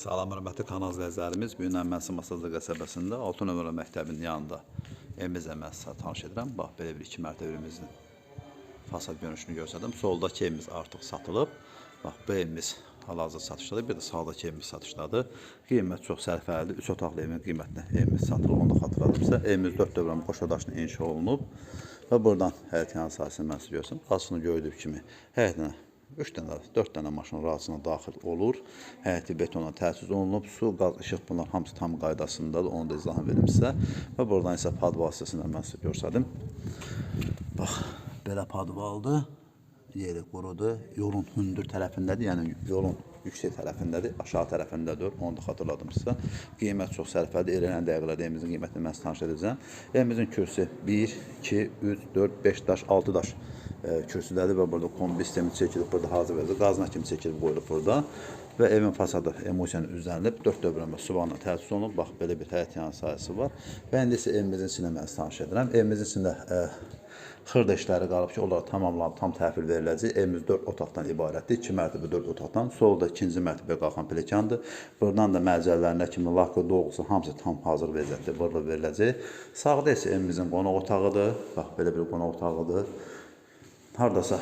Salam hörmətli kanal izləyicilərimiz. Bu gün Əmməsi Masazlı qəsəbəsində 6 nömrə məktəbin yanında evimiz əməsi tanış edirəm. Bax belə bir iki mərtəbə evimizin fasad görünüşünü göstərdim. Soldakı evimiz artıq satılıb. Bax bu evimiz hal-hazırda satışdadır. Bir də sağdakı evimiz satışdadır. Qiymət çox sərfəlidir. 3 otaqlı evin qiymətinə evimiz satılıb. Onu da xatırladım sizə. Evimiz 4 dövrəm qoşadaşla inşa olunub. Və buradan həyət yanı sahəsini mən sizə göstərim. Qarşısını gördüyüm kimi həyətinə 3 dənə, 4 dənə maşın razısına daxil olur. Həyəti betona təchiz olunub. Su, qaz, işıq bunlar hamısı tam qaydasındadır. Onu da izahını verim sizə. Və buradan isə pad vasitəsilə mən sizə göstərdim. Bax, belə padvaldır. Yeri qurudur. Yolun hündür tərəfindədir, yəni yolun yüksək tərəfindədir, aşağı tərəfindədir. Onu da xatırladım sizə. Qiymət çox sərfəlidir. Eləyən dəqiqələrdə evimizin qiymətini mən sizə tanış edəcəm. Evimizin kürsüsü 1, 2, 3, 4, 5 daş, 6 daş e, kürsüdədir və burada kombi sistemi çəkilib, burada hazır verilib, qazına kimi çəkilib qoyulub burada və evin fasadı emosiyanı üzlənilib, 4 dövrəmə suvanla təchiz olunub, bax belə bir həyət yanı sahəsi var və indi isə evimizin içində mən tanış edirəm. Evimizin içində e, xırda işləri qalıb ki, onlara tamamlanıb, tam təhvil veriləcək. Evimiz 4 otaqdan ibarətdir. 2 mərtəbə 4 otaqdan. Solda ikinci mərtəbəyə qalxan pilləkəndir. Buradan da mərcələrinə kimi lakı, dolğusu hamısı tam hazır vəziyyətdə burada veriləcək. Sağda isə evimizin qonaq otağıdır. Bax belə bir qonaq otağıdır. Hardasa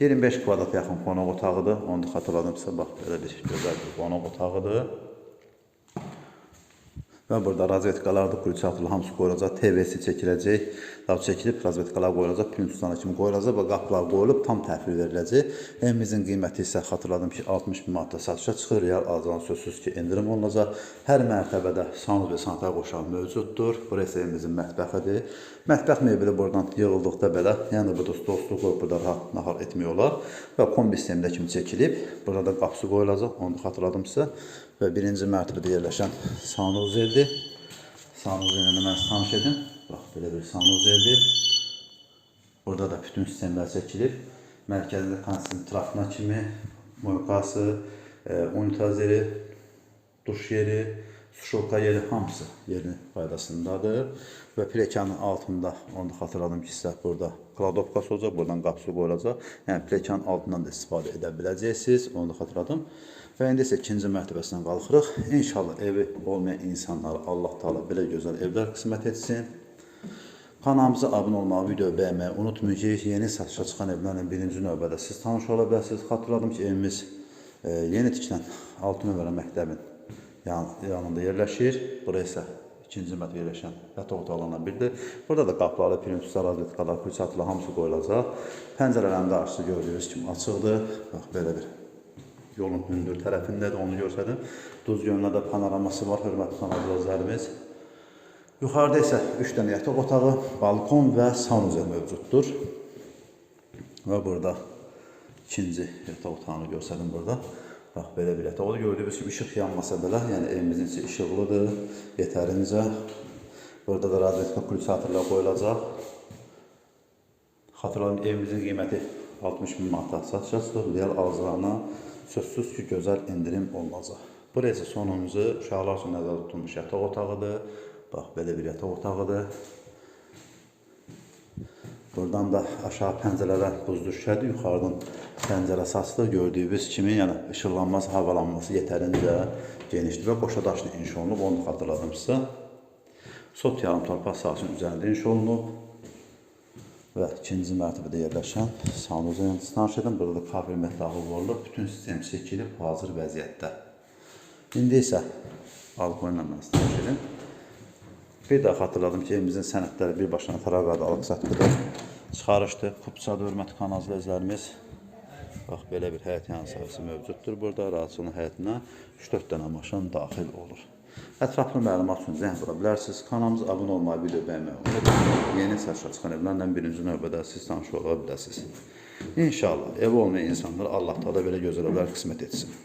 e, 25 kvadrat yaxın qonaq otağıdır. Onu da xatırladım sizə. Bax belə bir gözəl bir qonaq otağıdır. Və burada razvetkalarda kulçatlı hamısı qoyulacaq, TV'si çəkiləcək, daha çəkilib razvetkalar qoyulacaq, pünüstana kimi qoyulacaq və qapılar qoyulub tam təhvil veriləcək. Evimizin qiyməti isə xatırladım ki, 60 min manatda satışa çıxır. Real alacağın sözsüz ki, endirim olunacaq. Hər mərtəbədə sanuz və sanitar qoşağı mövcuddur. Burası evimizin mətbəxidir. Mətbəx mebeli buradan yığıldıqda belə, yəni burada stolsluq qoyub burada rahat nahar etmək olar və kombi sistemində kimi çəkilib. Burada da qapısı qoyulacaq, onu da xatırladım sizə. Və birinci mərtəbədə yerləşən sanuzeldir. Sanuzel ilə mən tanış edim. Bax, belə bir sanuzeldir. Burada da bütün sistemlər çəkilib. Mərkəzdə konsentrafına kimi, moykası, e, unitaz yeri, duş yeri, suşolka yeri hamısı yerin faydasındadır. Və pilləkənin altında, onu da xatırladım ki, burada kladovkası olacaq, buradan qapısı qoyulacaq. Yəni pilləkənin altından da istifadə edə biləcəksiniz, onu da xatırladım. Və indi isə ikinci mərtəbəsindən qalxırıq. İnşallah evi olmayan insanlara Allah Taala belə gözəl evlər qismət etsin. Kanalımıza abunə olmağı, video bəyənməyi unutmayın yeni satışa çıxan evlərlə birinci növbədə siz tanış ola bilərsiniz. Xatırladım ki, evimiz e, yeni tikilən 6 nömrə məktəbin yan, yanında yerləşir. Bura isə ikinci mərtəbə yerləşən yataq otaqlarından biridir. Burada da qapıları, printuslar, razvetkalar, kulçatılar hamısı qoyulacaq. Pəncərələrin qarşısı gördüyünüz kimi açıqdır. Bax, belə bir yolun hündür tərəfindədir, onu görsədim. Duz gölündə panoraması var, hörmətli izləyicilərimiz. Yuxarıda isə 3 dənə yataq otağı, balkon və sanuzel mövcuddur. Və burada ikinci yataq otağını göstərdim burada. Bax, belə bir otağı. Gördüyünüz kimi işıq yanmasa belə, yəni evimizin içi işıqlıdır, yetərincə. Burada da radiotka kulçatorlar qoyulacaq. Xatırlayın, evimizin qiyməti 60 min manata satışa çıxır. Real alıcılarına sözsüz ki, gözəl endirim olunacaq. Burası sonuncu uşaqlar üçün nəzərdə tutulmuş yataq otağıdır. Bax, belə bir yataq otağıdır. Buradan da aşağı pəncərələrə buz düşədir. Yuxarıdan pəncərə saçlı gördüyünüz kimi, yəni işıqlanması, havalanması yetərincə genişdir və qoşa daşla inşa olunub. Onu xatırladım sizə. Sot yarım torpaq sahəsinin üzərində inşa olunub və ikinci mərtəbədə yerləşən sanuza tanış edin. Burada da kabel mətlahı olunub. Bütün sistem çəkilib hazır vəziyyətdə. İndi isə balkonla mən. Bir daha xatırladım ki, evimizin sənədləri birbaşına Taraqada alıq-satqıda çıxarışdır. Kupçadır, hörmətli kanal izləyicilərimiz. Bax, belə bir həyət yanı sahəsi mövcuddur. Burada rahatsızlığın həyətinə 3-4 dənə maşın daxil olur. Ətraflı məlumat üçün zəng vura bilərsiniz. Kanalımıza abunə olmayı, video bəyənməyi unutmayın. Yeni satışa çıxan evlərlə birinci növbədə siz tanış ola biləsiniz. İnşallah ev olmayan insanlara Allah da belə gözəl evlər qismət etsin.